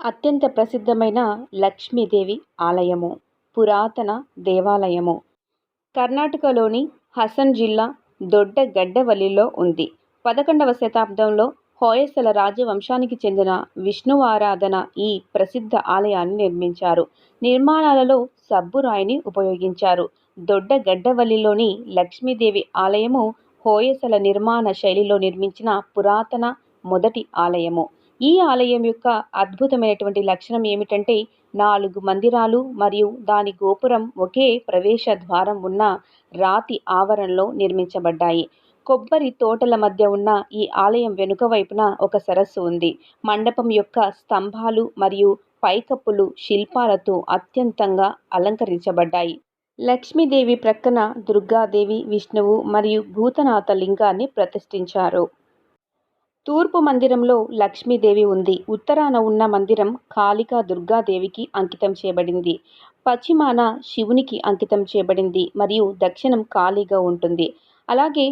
అత్యంత ప్రసిద్ధమైన లక్ష్మీదేవి ఆలయము పురాతన దేవాలయము. కర్ణాటకలోని హసన్ జిల్లా దొడ్డగడ్డవల్లిలో ఉంది. పదకొండవ శతాబ్దంలో హోయసల రాజవంశానికి చెందిన విష్ణువారాధన ఈ ప్రసిద్ధ ఆలయాన్ని నిర్మించారు. నిర్మాణాలలో సబ్బురాయిని ఉపయోగించారు. దొడ్డగడ్డవల్లిలోని లక్ష్మీదేవి ఆలయము హోయసల నిర్మాణ శైలిలో నిర్మించిన పురాతన మొదటి ఆలయము. ఈ ఆలయం యొక్క అద్భుతమైనటువంటి లక్షణం ఏమిటంటే నాలుగు మందిరాలు మరియు దాని గోపురం ఒకే ప్రవేశ ద్వారం ఉన్న రాతి ఆవరణలో నిర్మించబడ్డాయి. కొబ్బరి తోటల మధ్య ఉన్న ఈ ఆలయం వెనుక వైపున ఒక సరస్సు ఉంది. మండపం యొక్క స్తంభాలు మరియు పైకప్పులు శిల్పాలతో అత్యంతంగా అలంకరించబడ్డాయి. లక్ష్మీదేవి ప్రక్కన దుర్గాదేవి విష్ణువు మరియు భూతనాథ లింగాన్ని ప్రతిష్ఠించారు. తూర్పు మందిరంలో లక్ష్మీదేవి ఉంది. ఉత్తరాన ఉన్న మందిరం కాళికా దుర్గాదేవికి అంకితం చేయబడింది. పశ్చిమాన శివునికి అంకితం చేయబడింది మరియు దక్షిణం ఖాళీగా ఉంటుంది. అలాగే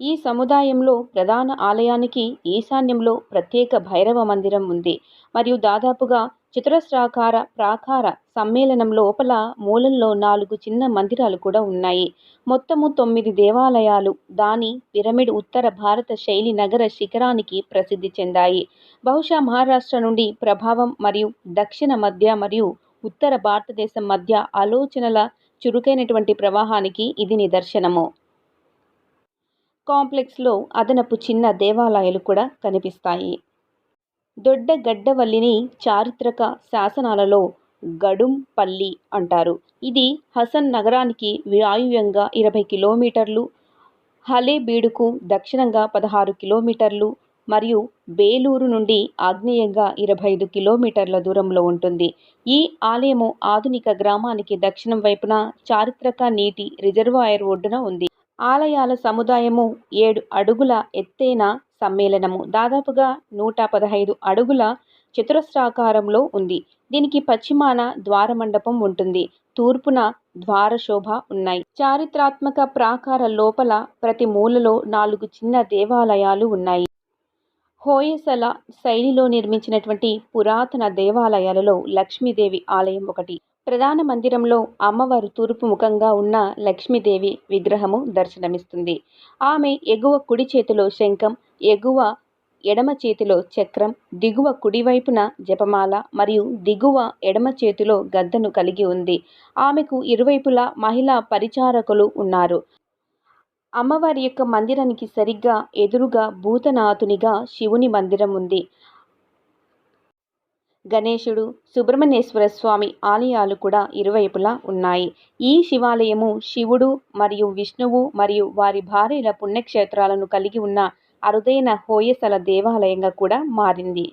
ఈ సముదాయంలో ప్రధాన ఆలయానికి ఈశాన్యంలో ప్రత్యేక భైరవ మందిరం ఉంది. మరియు దాదాపుగా చతురస్రాకార ప్రాకార సమ్మేళనం లోపల మూలంలో నాలుగు చిన్న మందిరాలు కూడా ఉన్నాయి. మొత్తము తొమ్మిది దేవాలయాలు. దాని పిరమిడ్ ఉత్తర భారత శైలి నగర శిఖరానికి ప్రసిద్ధి చెందాయి. బహుశా మహారాష్ట్ర నుండి ప్రభావం మరియు దక్షిణ మధ్య మరియు ఉత్తర భారతదేశం మధ్య ఆలోచనల చురుకైనటువంటి ప్రవాహానికి ఇది నిదర్శనము. కాంప్లెక్స్లో అదనపు చిన్న దేవాలయాలు కూడా కనిపిస్తాయి. దొడ్డగడ్డవల్లిని చారిత్రక శాసనాలలో గడుంపల్లి అంటారు. ఇది హసన్ నగరానికి వాయువ్యంగా ఇరవై కిలోమీటర్లు హలేబీడుకు దక్షిణంగా పదహారు కిలోమీటర్లు మరియు బేలూరు నుండి ఆగ్నేయంగా ఇరవై ఐదు కిలోమీటర్ల దూరంలో ఉంటుంది. ఈ ఆలయము ఆధునిక గ్రామానికి దక్షిణం వైపున చారిత్రక నీటి రిజర్వాయర్ ఒడ్డున ఉంది. ఆలయాల సముదాయము ఏడు అడుగుల ఎత్తైన సమ్మేళనము. దాదాపుగా నూట పదహైదు అడుగుల చతురస్రాకారంలో ఉంది. దీనికి పశ్చిమాన ద్వారమండపం ఉంటుంది. తూర్పున ద్వారశోభ ఉన్నాయి. చారిత్రాత్మక ప్రాకార లోపల ప్రతి మూలలో నాలుగు చిన్న దేవాలయాలు ఉన్నాయి. హోయసల శైలిలో నిర్మించినటువంటి పురాతన దేవాలయాలలో లక్ష్మీదేవి ఆలయం ఒకటి. ప్రధాన మందిరంలో అమ్మవారు తూర్పు ముఖంగా ఉన్న లక్ష్మీదేవి విగ్రహము దర్శనమిస్తుంది. ఆమె ఎగువ కుడి చేతిలో శంఖం ఎగువ ఎడమ చేతిలో చక్రం దిగువ కుడివైపున జపమాల మరియు దిగువ ఎడమ చేతిలో గద్దను కలిగి ఉంది. ఆమెకు ఇరువైపులా మహిళా పరిచారకులు ఉన్నారు. అమ్మవారి యొక్క మందిరానికి సరిగ్గా ఎదురుగా భూతనాథునిగా శివుని మందిరం ఉంది. గణేశుడు సుబ్రహ్మణ్యేశ్వర స్వామి ఆలయాలు కూడా ఇరువైపులా ఉన్నాయి. ఈ శివాలయము శివుడు మరియు విష్ణువు మరియు వారి భార్యల పుణ్యక్షేత్రాలను కలిగి ఉన్న అరుదైన హోయసల దేవాలయంగా కూడా మారింది.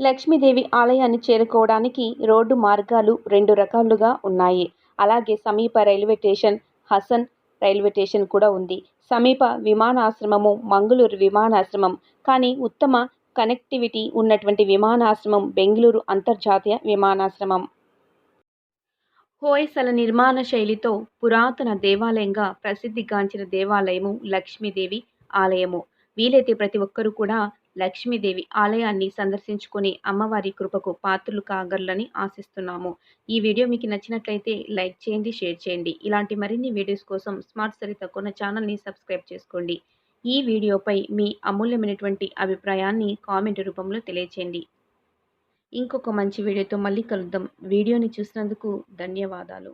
లక్ష్మీదేవి ఆలయాన్ని చేరుకోవడానికి రోడ్డు మార్గాలు రెండు రకాలుగా ఉన్నాయి. అలాగే సమీప railway station Hassan railway station కూడా ఉంది. సమీప విమానాశ్రమము మంగళూరు విమానాశ్రమం. కానీ ఉత్తమ కనెక్టివిటీ ఉన్నటువంటి విమానాశ్రమం బెంగళూరు అంతర్జాతీయ విమానాశ్రమం. హోయసల నిర్మాణ శైలితో పురాతన దేవాలయంగా ప్రసిద్ధిగాంచిన దేవాలయము లక్ష్మీదేవి ఆలయము. వీలైతే ప్రతి ఒక్కరూ కూడా లక్ష్మీదేవి ఆలయాన్ని సందర్శించుకొని అమ్మవారి కృపకు పాత్రలు కాగలరని ఆశిస్తున్నాము. ఈ వీడియో మీకు నచ్చినట్లయితే లైక్ చేయండి షేర్ చేయండి. ఇలాంటి మరిన్ని వీడియోస్ కోసం స్మార్ట్ సరిత కొన్న ఛానల్ని సబ్స్క్రైబ్ చేసుకోండి. ఈ వీడియోపై మీ అమూల్యమైనటువంటి అభిప్రాయాన్ని కామెంట్ రూపంలో తెలియచేయండి. ఇంకొక మంచి వీడియోతో మళ్ళీ కలుద్దాం. వీడియోని చూసినందుకు ధన్యవాదాలు.